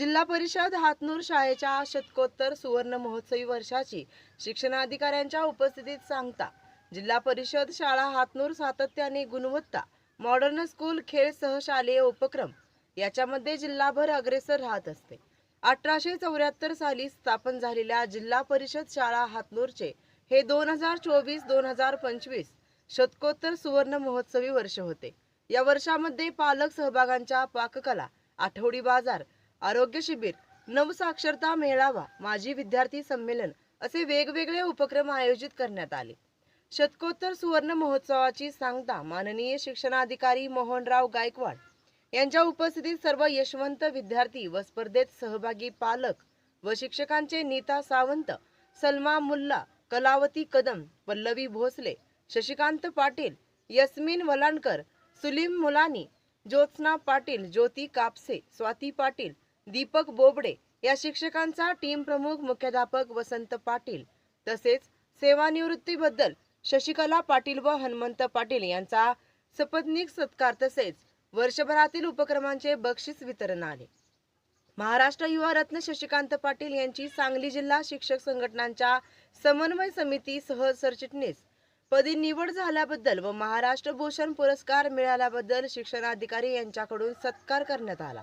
जिल्हा परिषद हातनूर शाळेच्या शतकोत्तर सुवर्ण महोत्सवी वर्षाची शिक्षणाधिकाऱ्यांच्या उपस्थितीत सांगता जिल्हा परिषद शाळा हातनूर सातत्याने गुणवत्ता मॉडर्न स्कूल खेळ सहशालेय उपक्रम याच्यामध्ये जिल्हाभर अग्रेसर राहत असते. अठराशे चौऱ्याहत्तर साली स्थापन झालेल्या जिल्हा परिषद शाळा हातनूरचे हे दोन हजार चोवीस दोन हजार पंचवीस शतकोत्तर सुवर्ण महोत्सवी वर्ष होते. या वर्षामध्ये पालक सहभागांच्या पाककला आठवडी बाजार आरोग्य शिबिर नवसाक्षरता मेळावा माजी विद्यार्थी संमेलन असे वेगवेगळे उपक्रम आयोजित करण्यात आले. शतकोत्तर सुवर्ण महोत्सवाची सांगता माननीय शिक्षणाधिकारी मोहनराव गायकवाड यांच्या उपस्थितीत सर्व यशवंत विद्यार्थी व स्पर्धेत सहभागी पालक व शिक्षकांचे नीता सावंत सलमा मुल्ला कलावती कदम पल्लवी भोसले शशिकांत पाटील यस्मिन वलांडकर सुलीम मुलानी ज्योत्स्ना पाटील ज्योती कापसे स्वाती पाटील दीपक बोबडे या शिक्षकांचा टीम प्रमुख मुख्याध्यापक वसंत पाटील. तसेच सेवानिवृत्तीबद्दल शशिकला पाटील व हनुमंत पाटील यांचा सपत्नीक सत्कार तसेच वर्षभरातील उपक्रमांचे बक्षीस वितरण आले. महाराष्ट्र युवा रत्न शशिकांत पाटील यांची सांगली जिल्हा शिक्षक संघटनांच्या समन्वय समिती सह सरचिटणीस. पदी निवड झाल्याबद्दल व महाराष्ट्र भूषण पुरस्कार मिळाल्याबद्दल शिक्षणाधिकारी यांच्याकडून सत्कार करण्यात आला.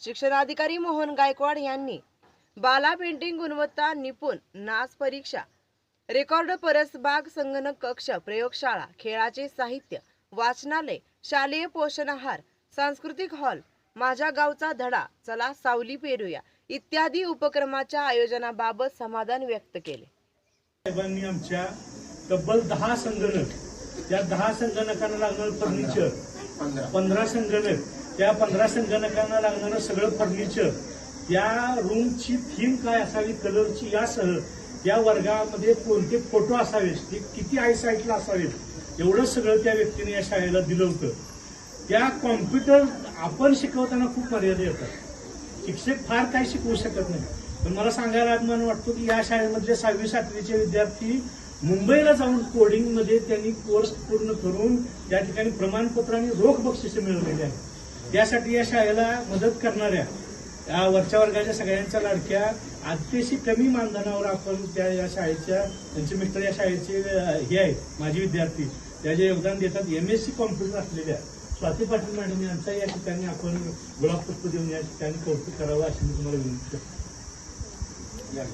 शिक्षणाधिकारी मोहन गायकवाड यांनी बाला पेंटिंग गुणवत्ता निपुण नाच परीक्षा रेकॉर्ड परसबाग संगणक कक्ष प्रयोगशाळा खेळाचे साहित्य वाचनालय शालेय पोषण आहार सांस्कृतिक हॉल माझ्या गावचा धडा चला सावली पेरूया इत्यादी उपक्रमाच्या आयोजनाबाबत समाधान व्यक्त केले. साहेबांनी आमच्या तब्बल दहा संगणक या दहा संगणकांना लागणार फर्निचर पंधरा संगणक त्या पंधरा संगणकांना लागणारं सगळं फर्निचर या रूमची थीम काय असावी कलरची यासह या वर्गामध्ये कोणते फोटो असावेत ते किती आयसाईटला असावेत एवढं सगळं त्या व्यक्तीने या शाळेला दिलं होतं. त्या कॉम्प्युटर आपण शिकवताना खूप मर्यादा येतात. शिक्षक फार काही शिकवू शकत नाही. पण मला सांगायला अभिमान वाटतो की या शाळेमधले सहावी सातवीचे विद्यार्थी मुंबईला जाऊन कोडिंगमध्ये त्यांनी कोर्स पूर्ण करून त्या ठिकाणी प्रमाणपत्र आणि रोख बक्षिसे मिळवलेली आहेत. त्यासाठी या शाळेला मदत करणाऱ्या या वरच्या वर्गाच्या सगळ्यांच्या लाडक्या अतिशय कमी मानधनावर आपण त्या या शाळेच्या त्यांचे मित्र या शाळेचे हे आहेत माझे विद्यार्थी त्या जे योगदान देतात एम एस सी कॉम्प्युटर असलेल्या स्वाती पाटील मॅडम यांचा या ठिकाणी आपण गुलाब पुष्प देऊन या ठिकाणी कौतुक करावं अशी मी तुम्हाला विनंती करतो या.